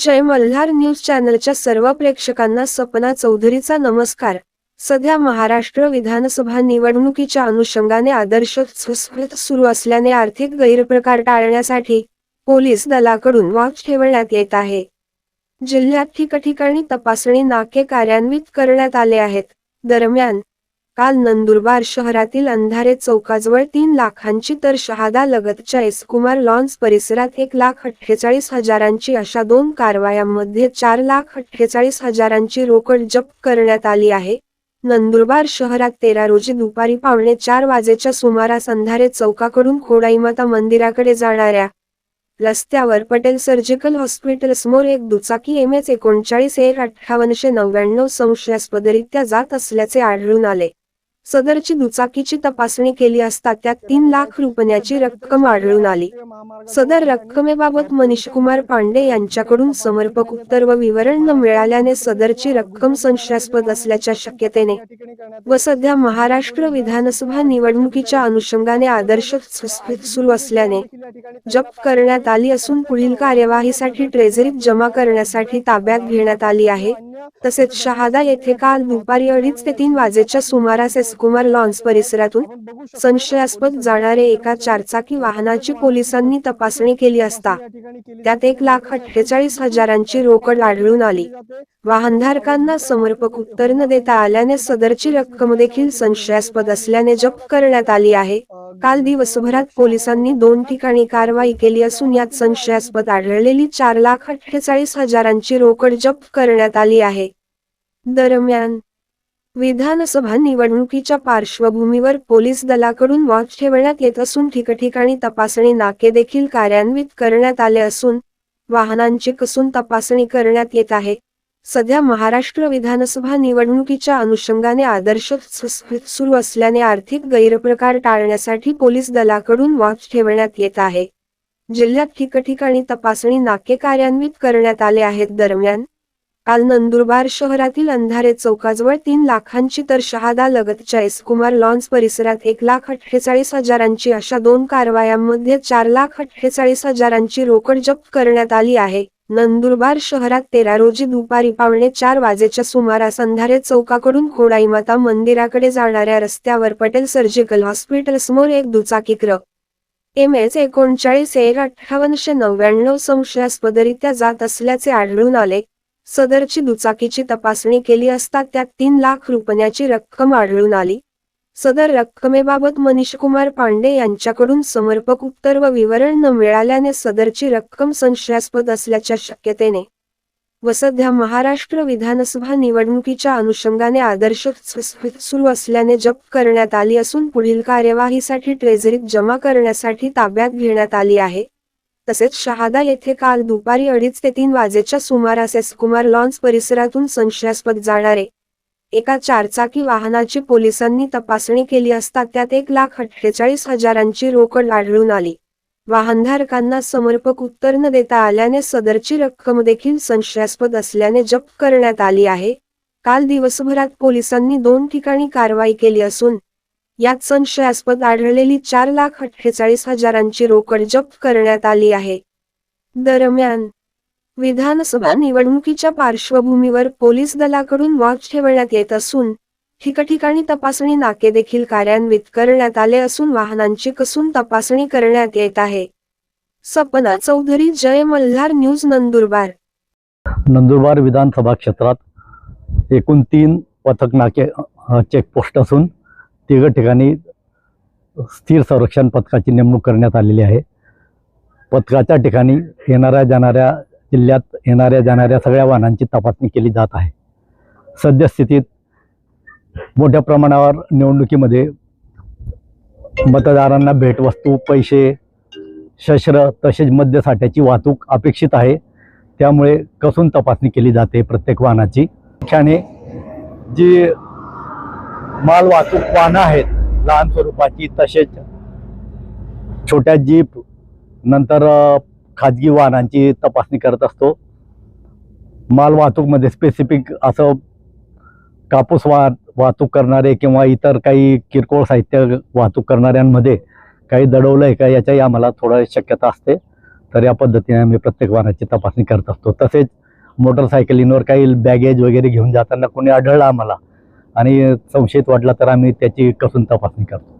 जय Malhar news चॅनलच्या सर्व प्रेक्षकांना सपना चौधरीचा नमस्कार. सध्या महाराष्ट्र विधानसभा निवडणुकीच्या अनुषंगाने आदर्श सुरू असल्याने आर्थिक गैरप्रकार टाळण्यासाठी पोलीस दलाकडून वाच ठेवण्यात येत आहे. जिल्ह्यात ठिकठिकाणी तपासणी नाके कार्यान्वित करण्यात आले आहेत. दरम्यान काल नंदुरबार शहरातील अंधारे चौकाजवळ तीन लाखांची तर शहादा लगतच्या एसकुमार लॉन्स परिसरात एक लाख अठ्ठेचाळीस हजारांची अशा दोन कारवायांमध्ये चार लाख अठ्ठेचाळीस हजारांची रोकड जप्त करण्यात आली आहे. नंदुरबार शहरात तेरा रोजी दुपारी पावणे चार वाजेच्या सुमारास अंधारे चौकाकडून खोडाईमाता मंदिराकडे जाणाऱ्या रस्त्यावर पटेल सर्जिकल हॉस्पिटल समोर एक दुचाकी एम एच एकोणचाळीस एक अठ्ठावनशे नव्याण्णव संशयास्पदरित्या जात असल्याचे आढळून आले. सदरची दुचाकीची तपासणी केली असता त्यात तीन लाख रुपयाची रक्कम आढळून आली. सदर रक्कमेबाबत मनीष कुमार पांडे यांच्याकडून समर्पक उत्तर व विवरण न मिळाल्याने सदरची रक्कम संशयास्पद असल्याच्या शक्यतेने व सध्या महाराष्ट्र विधानसभा निवडणुकीच्या अनुषंगाने आदर्श सुरू असल्याने जप्त करण्यात आली असून पुढील कार्यवाहीसाठी ट्रेझरीत जमा करण्यासाठी ताब्यात घेण्यात आली आहे. तसेच शहादा येथे काल दुपारी अडीच ते तीन वाजेच्या सुमारास एसकुमार लॉन्स परिसरातून संशयास्पद जाणारे एका चारचाकी वाहनाची पोलिसांनी तपासणी केली असता त्यात एक लाख अठ्ठेचाळीस हजारांची रोकड आढळून आली. वाहनधारकांना समर्पक उत्तर न देता आल्याने सदरची रक्कम देखील संशयास्पद असल्याने जप्त करण्यात आली आहे. काल दिवसभरात पोलिसांनी दोन ठिकाणी कारवाई केली असून यात संशयास्पद आढळलेली चार लाख अठ्ठेचाळीस हजारांची रोकड जप्त करण्यात आली आहे. दरम्यान विधानसभा निवडणुकीच्या पार्श्वभूमीवर पोलीस दलाकडून वॉच ठेवण्यात येत असून ठिकठिकाणी तपासणी नाके देखील कार्यान्वित करण्यात आले असून वाहनांची कसून तपासणी करण्यात येत आहे. सध्या महाराष्ट्र विधानसभा निवडणुकीच्या अनुषंगाने आदर्श सुरू असल्याने आर्थिक गैरप्रकार टाळण्यासाठी पोलीस दलाकडून वॉच ठेवण्यात येत आहे. जिल्ह्यात ठिकठिकाणी तपासणी नाके कार्यान्वित करण्यात आले आहेत. दरम्यान काल नंदुरबार शहरातील अंधारे चौकाजवळ तीन लाखांची तर शहादा लगतच्या एसकुमार लॉन्स परिसरात एक लाख अठ्ठेचाळीस हजारांची अशा दोन कारवायांमध्ये चार लाख अठ्ठेचाळीस हजारांची रोकड जप्त करण्यात आली आहे. नंदुरबार शहरात तेरा रोजी दुपारी पावणे चार वाजेच्या सुमारास अंधारे चौकाकडून खोडाईमाता मंदिराकडे जाणाऱ्या रस्त्यावर पटेल सर्जिकल हॉस्पिटल समोर एक दुचाकी क्र एम एस एकोणचाळीस एक अठ्ठावन्नशे नव्याण्णव संशयास्पदरित्या जात असल्याचे आढळून आले. सदरची दुचाकीची तपासणी केली असता त्यात तीन लाख रुपयाची रक्कम आढळून आली. सदर रक्कमेबाबत मनीषकुमार पांडे यांच्याकडून समर्पक उत्तर व विवरण न मिळाल्याने सदरची रक्कम संशयास्पद असल्याच्या शक्यतेने व सध्या महाराष्ट्र विधानसभा निवडणुकीच्या अनुषंगाने आदर्श सुरू असल्याने जप्त करण्यात आली असून पुढील कार्यवाहीसाठी ट्रेझरीत जमा करण्यासाठी ताब्यात घेण्यात आली आहे. तसेच शहादा येथे काल दुपारी अडीच ते तीन वाजेच्या सुमारास एसकुमार लॉन्स परिसरातून संशयास्पद जाणारे. एका चारचाकी वाहनाची पोलिसांनी तपासणी केली असता त्यात एक लाख अठ्ठेचाळीस हजारांची रोकड आढळून आली. वाहनधारकांना समर्पक उत्तर न देता आल्याने सदरची रक्कम देखील संशयास्पद असल्याने जप्त करण्यात आली आहे. काल दिवसभरात पोलिसांनी दोन ठिकाणी कारवाई केली असून यात संशयास्पद आढळलेली चार लाख अठ्ठेचाळीस हजारांची रोकड जप्त करण्यात आली आहे. दरम्यान विधानसभा निवडणुकीच्या पार्श्वभूमीवर पोलीस दलाकडून वाच ठेवण्यात येत असून ठिकठिकाणी तपासणी नाके देखील कार्यान्वित करण्यात आले असून वाहनांची कसून तपासणी करण्यात येत आहे. सपना चौधरी जय मल्हार न्यूज नंदुरबार. नंदुरबार विधानसभा क्षेत्रात एकूण तीन पथक नाके चेकपोस्ट असून तिघ ठिकाणी स्थिर संरक्षण पथकाची नेमणूक करण्यात आलेली आहे. पथकाच्या ठिकाणी येणाऱ्या जाणाऱ्या जिल्ह्यात येणाऱ्या जाणाऱ्या सगळ्या वाहनांची तपासणी केली जात आहे. सद्यस्थितीत मोठ्या प्रमाणावर निवडणुकीमध्ये मतदारांना भेटवस्तू पैसे शस्त्र तसेच मद्यसाठ्याची वाहतूक अपेक्षित आहे. त्यामुळे कसून तपासणी केली जाते प्रत्येक वाहनाची? मुख्याने जी माल वाहतूक वाहनं आहेत लहान स्वरूपाची तसेच छोट्या जीप नंतर खाजगी वाहनांची तपासणी करत असतो. माल वाहतूकमध्ये स्पेसिफिक असं कापूस वा वाहतूक करणारे किंवा इतर काही किरकोळ साहित्य वाहतूक करणाऱ्यांमध्ये काही दडवलं आहे का याच्याही आम्हाला थोडं शक्यता असते. तर या पद्धतीने आम्ही प्रत्येक वाहनाची तपासणी करत असतो. तसेच मोटरसायकलींवर काही बॅगेज वगैरे घेऊन जाताना कोणी आढळलं आम्हाला आणि संशयित वाटला तर आम्ही त्याची कसून तपासणी करतो.